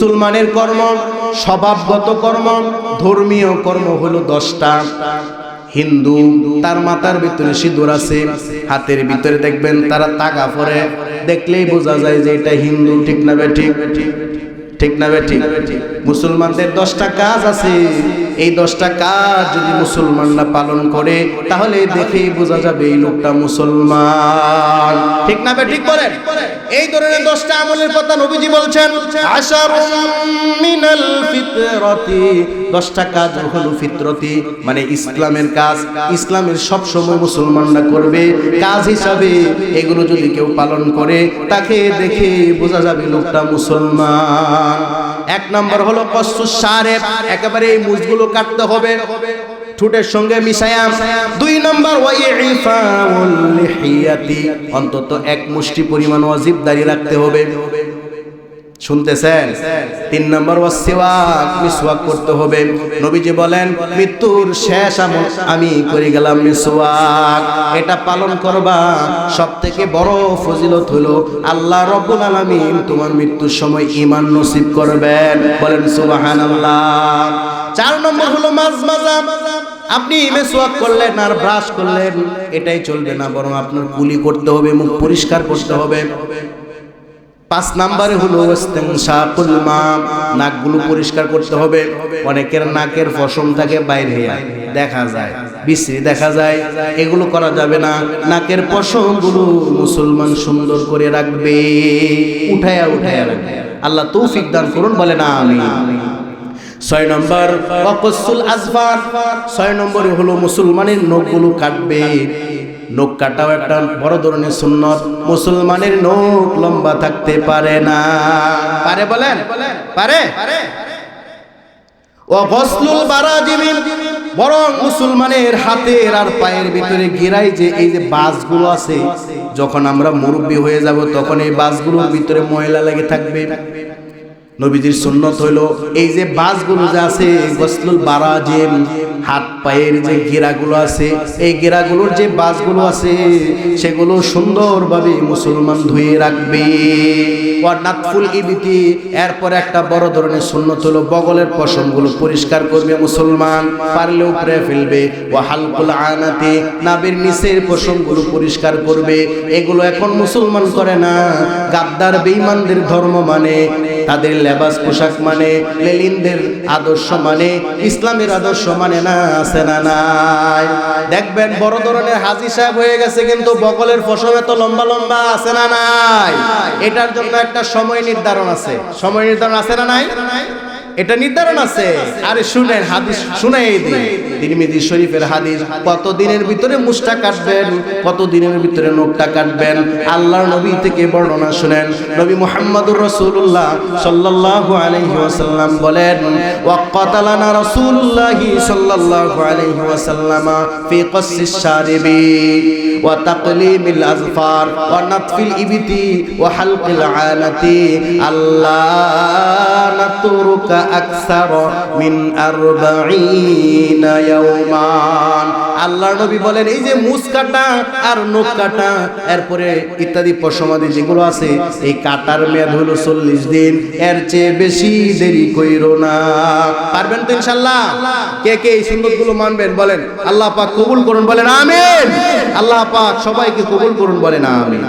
মুসলমানের কর্ম, স্বভাবগত কর্ম, ধর্মীয় কর্ম হলো দশটা। হিন্দু, তার মাথার ভিতরে সিঁদুর আছে, হাতের ভিতরে দেখবেন তারা তাগা পরে, দেখলেই বোঝা যায় যে এটা হিন্দু, ঠিক না বে ঠিক? ঠিক না বে ঠিক? মুসলমানদের দশটা কাজ আছে। এই দশটা কাজ যদি মুসলমানরা পালন করে তাহলে দেখেই বোঝা যাবে এই লোকটা মুসলমান। ঠিক না বে ঠিক বলেন? এই ধরনের দশটা আমলের কথা নবীজি বলছেন মিনাল ফিতরতি। দশটা কাজ হলো ফিতরতি মানে ইসলামের কাজ। ইসলামের সব সময় মুসলমানরা করবে। কাজ হিসাবে এগুলো যদি কেউ পালন করে তাকে দেখে বোঝা যাবে লোকটা মুসলমান। এক নম্বর হলো কষ্ট সারে একেবারে এই মুজগুলো কাটতে হবে, ঠুটের সঙ্গে মিশায়াম দুই নম্বর অন্তত এক মুষ্টি পরিমাণ অজীব দাঁড়িয়ে রাখতে হবে। শুনতেছেন? তিন নম্বর ওয়াসিওয়াক, মিসওয়াক করতে হবে। নবীজি বলেন, মৃত্যুর শেষ আমল আমি করে গেলাম মিসওয়াক। এটা পালন করবা। সব থেকে বড় ফজিলত হলো, আল্লাহ রব্বুল আলামিন তোমার মৃত্যুর সময় ঈমান নসিব করবেন। বলেন, সুবহানাল্লাহ। চার নম্বর হলো মাছ মাজা আপনি মেসওয়াক করলেন আর ব্রাশ করলেন, এটাই চলবে না, বরং আপনার কুলি করতে হবে, মুখ পরিষ্কার করতে হবে। পাঁচ নাম্বারে হলো ইস্তেনশাকুল মা, নাকগুলো পরিষ্কার করতে হবে। অনেকের নাকের ফসম থাকে বাইরে দেখা যায়, বিশ্রী দেখা যায়, এগুলো করা যাবে না। নাকের পশমগুলো মুসলমান সুন্দর করে রাখবে, উঠায়া উঠায়া রাখবে। আল্লাহ তৌফিক দান করুন বলে না আমি ছয় নম্বর অকসুল আজফার ছয় নম্বরে হলো মুসলমানের নখগুলো কাটবে। নখ কাটাও একটা বড় ধরনের সুন্নত। মুসলমানের নখ লম্বা থাকতে পারে না। পারে বলেন? পারে? ও গসলুল বারাজিমি বরং মুসলমানের হাতের আর পায়ের ভিতরে গিরাই যে এই যে বাসগুলো আছে, যখন আমরা মুরব্বী হয়ে যাব, তখন এই বাসগুলোর ভিতরে ময়লা লেগে থাকবে। নবীজির সুন্নত হইল এই যে বাসগুলো যে আছে গসলুল বারাজিম, হাত পায়ের যে গেরাগুলো আছে, এই গেরাগুলোর যে বাসগুলো আছে, সেগুলো সুন্দরভাবে মুসলমান ধুয়ে রাখবে। নাতফুল ইবিতি, এরপর একটা বড় ধরনের সুন্নত হলো বগলের পশমগুলো পরিষ্কার করবে মুসলমান, পারলে উপরে ফেলবে। ও হালকুল আনাতে, নাবের নিচের পশমগুলো পরিষ্কার করবে। এগুলো এখন মুসলমান করে না, গাদ্দার বেঈমানদের ধর্ম মানে তাদের লেবাস পোশাক মানে লেলিনদের আদর্শ মানে ইসলামের আদর্শ মানে না, আছে না নাই। দেখবেন বড় ধরনের হাজি সাহেব হয়ে গেছে কিন্তু বকলের ফসল এত লম্বা লম্বা আছে না নাই। এটার জন্য একটা সময় নির্ধারণ আছে। সময় নির্ধারণ আছে না নাই? এটা নির্ধারণ আছে। আরে শুনেন, হাদিস শুনাই দিন। তিরমিজি শরীফের হাদিস কত দিনের ভিতরে মুষ্টা কাটবেন কত দিনের ভিতরে নোকটা কাটবেন? আল্লাহর নবী থেকে বর্ণনা শুনেন। নবী মুহাম্মদুর রাসূলুল্লাহ সাল্লাল্লাহু আলাইহি ওয়াসাল্লাম বলেন, ওয়াক্কাতালানা রাসূলুল্লাহ সাল্লাল্লাহু আলাইহি ওয়াসাল্লাম ফি কসসিস শারিবি আল্লাহ নবী বলেন, এই যে আর নখ কাটা, এরপরে ইত্যাদি পশমাদি যেগুলো আছে, এই কাটার মেয়াদ হলো চল্লিশ দিন, এর চেয়ে বেশি দেরি কইর না। পারবেন তো ইনশাল্লাহ কে কে এই সুন্দরগুলো মানবেন? বলেন, আল্লাহ পাক কবুল করুন। বলেন, আমিন। আল্লাহ পাক সবাইকে কবুল করুন বলে বলেন আমিন।